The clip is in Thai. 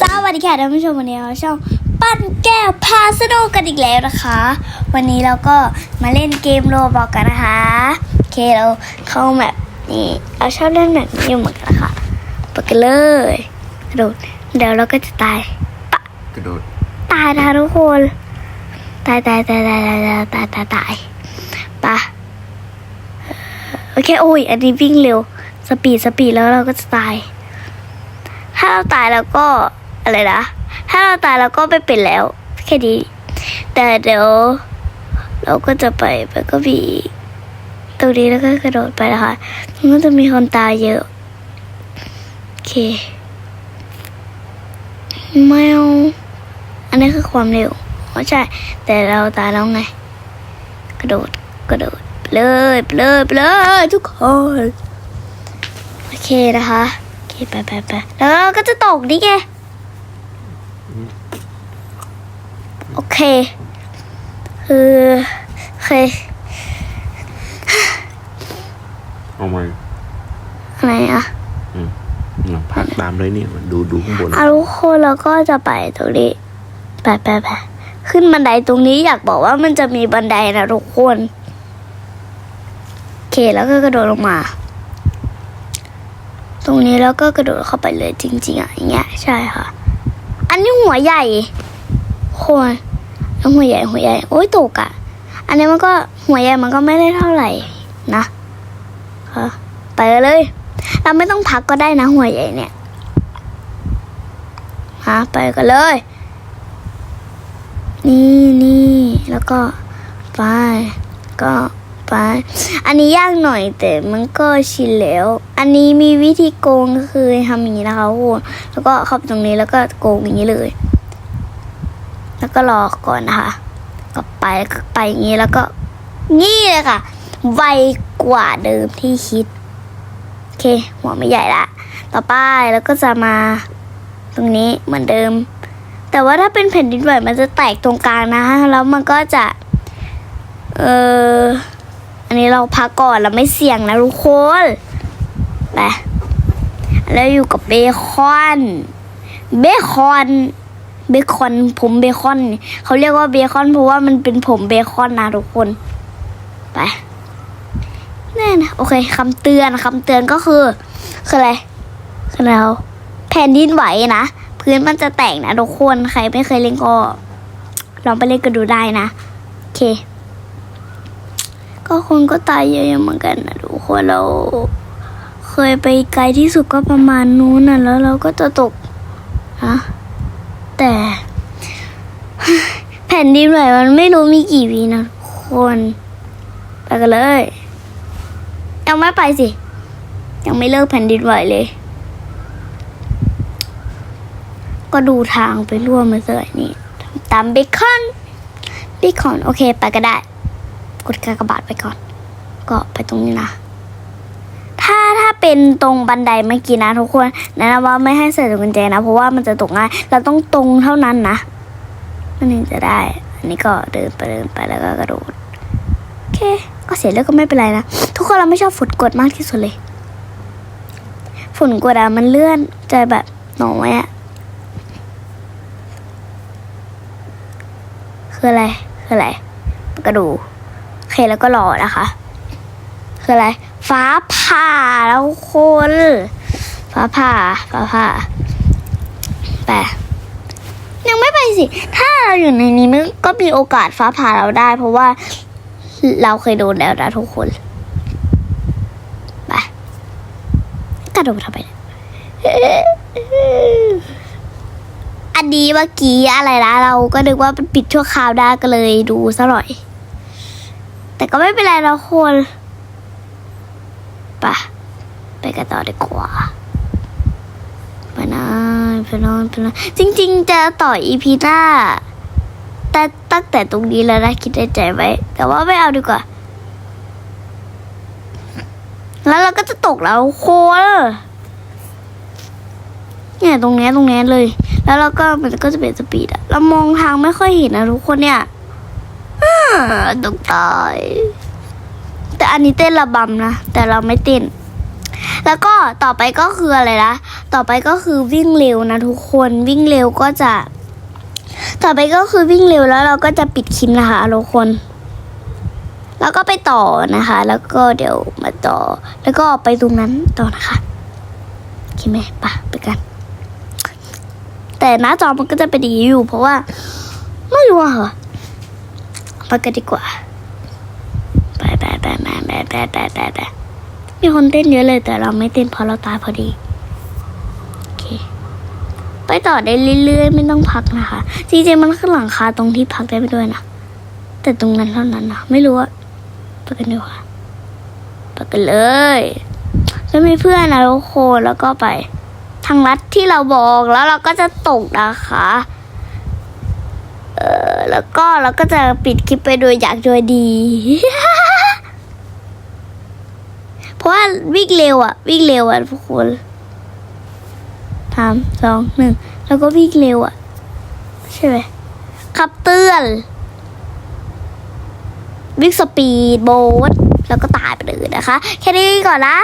สวัสดีค่ะท่านผู้ชมวันนี้เราช่องปั้นแก้วพาสนุกกันอีกแล้วนะคะ วันนี้เราก็มาเล่นเกมโรบอกกันนะคะโอเคเราเข้าแบบนี่เราชอบเล่นแบบนี้อยู่เหมือนกันนะคะไปกันเลยกระโดดเดี๋ยวเราก็จะตายปะกระโดดตายนะคะทุกคนตายตายตายตายตายตายตายตายตายปะโอเคโอ้ยอันนี้วิ่งเร็วสปีดสปีดแล้วเราก็จะตายถ้าเราตายแล้วก็ อะไรนะ ถ้าเราตายเราก็ไม่เป็นแล้วแค่นี้แต่เดี๋ยว เราก็จะไปไปก็มีตรงนี้แล้วก็กระโดดไปนะคะมันก็จะมีคนตายเยอะโอเคไม่เอาอันนี้คือความเร็วไม่ใช่ แต่เราตายแล้วไง กระโดดกระโดดเลยเลยเลยทุกคนโอเคนะคะโอเคไปไปไปแล้วเราก็จะตกนี่ไง โอเค คือโอเคเอามาอะไรอะเราพักตามเลยเนี่ยดูดูข้างบนเอาทุกคนเราก็จะไปตรงนี้ไปไปไปขึ้นบันไดตรงนี้อยากบอกว่ามันจะมีบันไดนะทุกคนโอเคแล้วก็กระโดดลงมา ตรงนี้แล้วก็กระโดดเข้าไปเลยจริง ๆอะอย่างเงี้ยใช่ค่ะอั นนี้หัวใหญ่คนแล้วหัวใหญ่หัวใหญ่ โอ้ยตกอะ อันนี้มันก็หัวใหญ่มันก็ไม่ได้เท่าไหร่นะค่ะไปเลย เราไม่ต้องพักก็ได้นะหัวใหญ่เนี่ยฮะไปกันเลย นี่นี่แล้วก็ไปก็ไป อันนี้ยากหน่อยแต่มันก็ชินแล้ว อันนี้มีวิธีโกงคือทำอย่างนี้นะคะทุกคนแล้วก็เข้าไปตรงนี้แล้วก็โกงอย่างนี้เลย แล้วก็รอก่อนนะคะก็ไปไปอย่างนี้แล้วก็นี่เลยค่ะ ไวกว่าเดิมที่คิด โอเค หัวไม่ใหญ่ละ ต่อไปแล้วก็จะมาตรงนี้เหมือนเดิม แต่ว่าถ้าเป็นแผ่นดินไหวมันจะแตกตรงกลางนะแล้วมันก็จะ เอออันนี้เราพักก่อนเราไม่เสี่ยงนะทุกคน ไปแล้วอยู่กับเบคอน เบคอน เบคอน ผมเบคอน เขาเรียกว่าเบคอนเพราะว่ามันเป็นผมเบคอนนะทุกคน ไปแน่นะโอเคคำเตือนคำเตือนก็คือ คืออะไรคือเราแผ่นดินไหวนะ พื้นมันจะแตกนะทุกคน ใครไม่เคยเล่นก็ ลองไปเล่นกันดูได้นะ โอเค ก็คนก็ตายเยอะอยู่เหมือนกันนะทุกคนเรา เคยไปไกลที่สุดก็ประมาณนู้นนะแล้วเราก็จะตกนะแต่ แผ่นดินไหวมันไม่รู้มีกี่วีนะคนไปกันเลย ยังไม่ไปสิ ยังไม่เลิกแผ่นดินไหวเลย ก็ดูทางไปร่วมมาเลยนี่ ตามเบคอนเบคอน โอเค ไปก็ได้ กดกากบาทไปก่อน ก็ไปตรงนี้นะ เป็นตรงบันไดเมื่อกี้นะทุกคนแนะนำว่าไม่ให้ใส่ถุงกุญแจนะ เพราะว่ามันจะตกง่าย เราต้องตรงเท่านั้นนะ มันถึงจะได้ อันนี้ก็เดินไปเดินไปแล้วก็กระโดด โอเค ก็เสียเลือดก็ไม่เป็นไรนะ ทุกคนเราไม่ชอบฝุ่นกดมากที่สุดเลยฝุ่นกดอะมันเลื่อนจะแบบหนอยอะคืออะไร คืออะไร กระดูโอเคแล้วก็รอนะคะ คืออะไร ฟ้าผ่าแล้วคนฟ้าผ่าฟ้าผ่าแต่ยังไม่ไปสิ ถ้าเราอยู่ในนี้มันก็มีโอกาสฟ้าผ่าเราได้ เพราะว่าเราเคยโดนแล้วนะทุกคนไปกระโดดทำไมอันนี้เมื่อกี้อะไรนะเราก็นึกว่าเป็นปิดชั่วคราวได้ก็เลยดูซะหน่อย แต่ก็ไม่เป็นไรเราคน ไปไปกันต่อดีกว่าไปนะไปนอนไปนอนจริง ๆ จะต่ออีพีหน้าแต่ตั้งแต่ตรงนี้แล้วนะคิดในใจไว้ แต่ว่าไม่เอาดีกว่า แล้วเราก็จะตกแล้วโคนเนี่ยตรงนี้ตรงนี้เลย แล้วเราก็มันก็จะเป็นสปีดอะเรามองทางไม่ค่อยเห็นนะทุกคนเนี่ยอ้าตกตาย แต่อันนี้เต้นระบำนะ แต่เราไม่เต้น แล้วก็ต่อไปก็คืออะไรนะ ต่อไปก็คือวิ่งเร็วนะทุกคนวิ่งเร็วก็จะ ต่อไปก็คือวิ่งเร็วแล้วเราก็จะปิดคลิปนะคะทุกคน แล้วก็ไปต่อนะคะ แล้วก็เดี๋ยวมาต่อ แล้วก็ไปตรงนั้นต่อนะคะโอเคไหมปะไปกัน แต่หน้าจอมันก็จะเป็นอย่างนี้อยู่ เพราะว่า ไม่รู้อะค่ะไปกันดีกว่า ไปไปไปไปไปไปไปไปไปมีคนเต้นเยอะเลยแต่เราไม่เต้นเพราะเราตายพอดีโอเคไปต่อได้เรื่อยๆไม่ต้องพักนะคะจริงๆมันขึ้นหลังคาตรงที่พักได้ไปด้วยนะแต่ตรงนั้นเท่านั้นนะไม่รู้อะไปกันดีกว่าไปกันเลยจะมีเพื่อนนะทุกคนแล้วก็ไปทางลัดที่เราบอกแล้วเราก็จะตกนะคะเออแล้วก็เราก็จะปิดคลิปไปโดยอยากโดยดี ว่าวิ่งเร็วอะวิ่งเร็วอะทุกคนสามสองหนึ่งแล้วก็วิ่งเร็วอะใช่ไหมขับเตือน วิ่งสปีดโบ๊ทแล้วก็ตายไปเลยนะคะ แค่นี้ก่อนนะ